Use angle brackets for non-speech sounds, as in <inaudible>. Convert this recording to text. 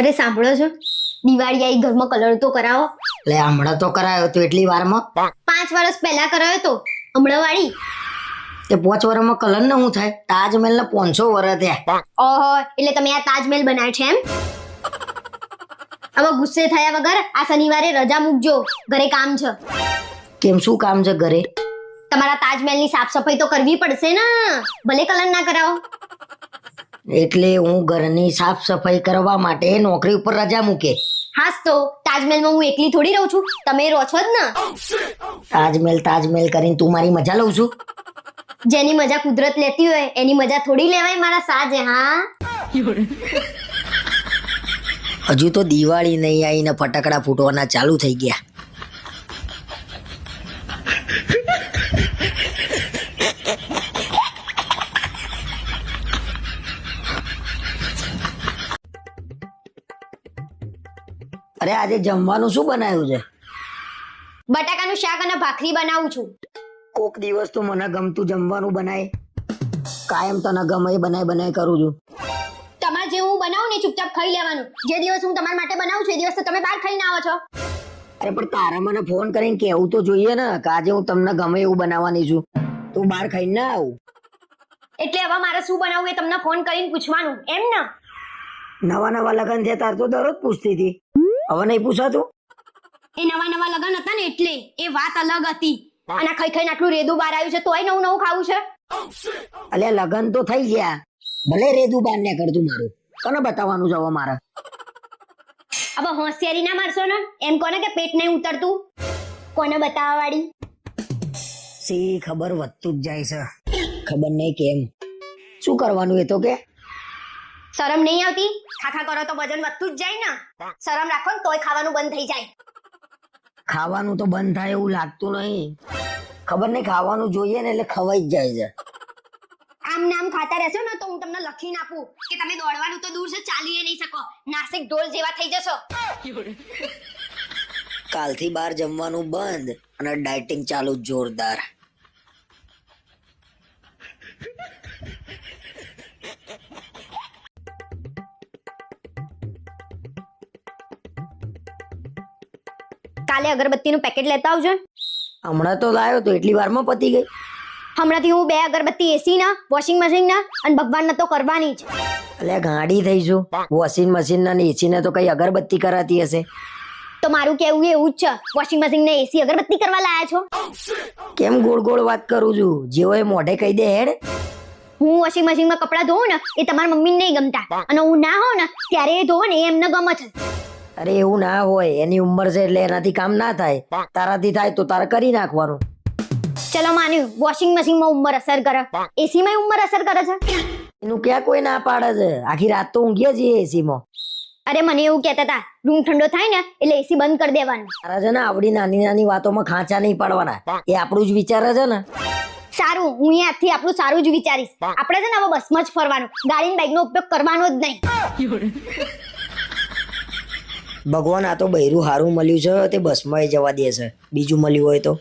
અરે સાંભળો છો? દિવાળી આવી ઘરમાં કલર તો કરાવો. લે હમણાં તો કરાયો તો એટલી વારમાં? પાંચ વર્ષ પહેલા કરાયો તો. હમણાં વાળી તે પાંચ વર્ષમાં કલર ને શું થાય? તાજમહેલ ને પાંચસો વર્ષ થયા. ઓહો એટલે તમે આ તાજમહેલ બનાવ્યો છે એમ? હવે ગુસ્સે થયા વગર આ શનિવારે રજા મૂકજો. ઘરે કામ છે. કેમ શું કામ છે ઘરે? તમારા તાજમહેલની સાફ સફાઈ તો કરવી પડશે ને. ભલે કલર ના કરાવો. એટલે હું ઘરની સાફ સફાઈ કરવા માટે નોકરી ઉપર રજા મૂકે. હાસ તો તાજમહેલમાં હું એકલી થોડી રહું છું. તમે રહો છો જ ને. તાજમહેલ તાજમહેલ કરીને તું મારી મજા લઉં છું. જેની મજા કુદરત લેતી હોય એની મજા થોડી લેવાય મારા સાજે હા? હજુ તો દિવાળી નહીં આવીને ફટાકડા ફૂટવાના ચાલુ થઈ ગયા. અરે આજે જમવાનું શું બનાવ્યું છે? બટાકાનું શાક અને ભાખરી બનાવું છું. કોક દિવસ તો મને ગમતું જમવાનું બનાય. કાયમ તને ગમે એ બનાય બનાય કરું છું. તમારે જે હું બનાવું ને ચૂપચાપ ખાઈ લેવાનું. જે દિવસ હું તમારા માટે બનાવું છું એ દિવસ તો તમે બહાર ખાઈને આવો છો. અરે પણ તારા મને ફોન કરીને કેવું તો જોઈએ ને કે આજે હું તમને ગમે એવું બનાવવાની છું. તું બહાર ખાઈને ના આવું. એટલે હવે મારે શું બનાવવું એ તમને ફોન કરીને પૂછવાનું. એમ ને? નવા નવા લગન છે તાર તો દરરોજ પૂછતી હતી. હવે નહીં પૂછાતું? એ નવા નવા લગન હતા ને એટલે એ વાત અલગ હતી. અને ખાઈ ખાઈને આટલું રેદુ બાર આવ્યું છે તોય નવું નવું ખાવું છે? અલ્યા લગન તો થઈ ગયા. ભલે રેદુ બાર ને કરતું મારું. કોને બતાવવાનું હવે મારે? હવે હોશિયારી ના મારશો ને એમ કોને કે પેટ નહીં ઉતરતું? કોને બતાવવા વાળી સી ખબર વધતું જ જાય છે. ખબર નહીં કેમ. શું કરવાનું એ તો કે? શરમ નહીં આવતી? ખાખા કરો તો વજન વધતું જ જાય ને. શરમ રાખો ને તોય ખાવાનું બંધ થઈ જાય. ખાવાનું તો બંધ થાય એવું લાગતું નહીં. ખબર નહીં ખાવાનું જોઈએ ને એટલે ખવાઈ જ જાય છે. આમ નામ ખાતા રહેશો ને તો હું તમને લખીને આપું કે તમે દોડવાનું તો દૂર છે ચાલીએ નહીં શકો. નાસિક ઢોલ જેવા થઈ જશો. કાલથી બહાર જમવાનું બંધ અને ડાયટિંગ ચાલુ જોરદાર. કાલે અગરબત્તીનું પેકેટ લેતા આવજો. હમણાં તો લાવ્યો તો એટલી વારમાં પતી ગઈ. હમણાંથી હું બે અગરબત્તી એસી ના વોશિંગ મશીન ના અને ભગવાનના તો કરવાની જ. એટલે ગાડી થઈશું વોશિંગ મશીન ના એસી ના તો કઈ અગરબત્તી કરાતી હશે? તો મારું કેવું એવું જ છે. વોશિંગ મશીન ને એસી અગરબત્તી કરવા લાયા છો? કેમ ગોળ ગોળ વાત કરું છું? જેવો એ મોઢે કહી દે હેડ. હું વોશિંગ મશીનમાં કપડાં ધોઉં ને એ તમારા મમ્મીને નહીં ગમતા. અને હું ના હોઉં ને ત્યારે એ ધોઉં ને એ એમને ગમે છે. અરે એવું ના હોય એની ઉંમર છે એટલે એનાથી કામ ના થાય. તારાથી થાય તો તારે કરી નાખવાનું. ચલો માન્યું વોશિંગ મશીનમાં ઉંમર અસર કરે. એસીમાં ઉંમર અસર કરે છે? એનું ક્યાં કોઈ ના પાડે છે? આખી રાત તો ઊંઘીએ છીએ એસીમાં અરે મને એવું કહેતા હતા રૂમ ઠંડો થાય ને એટલે એસી બંધ કરી દેવાનું. તારા છે ને આવડી નાની નાની વાતોમાં ખાંચા નહીં પાડવાના. એ આપણું જ વિચારે છે ને. સારું હું અહીંયાથી આપણું સારું જ વિચારીશ. આપણે છે ને હવે બસમાં જ ફરવાનું. ગાડી બાઇકનો ઉપયોગ કરવાનો જ નહીં. <laughs> ભગવાન, આ તો બૈરું સારું મળ્યું છે, તે બસમાં જવા દે છે. બીજું મળ્યું હોય તો.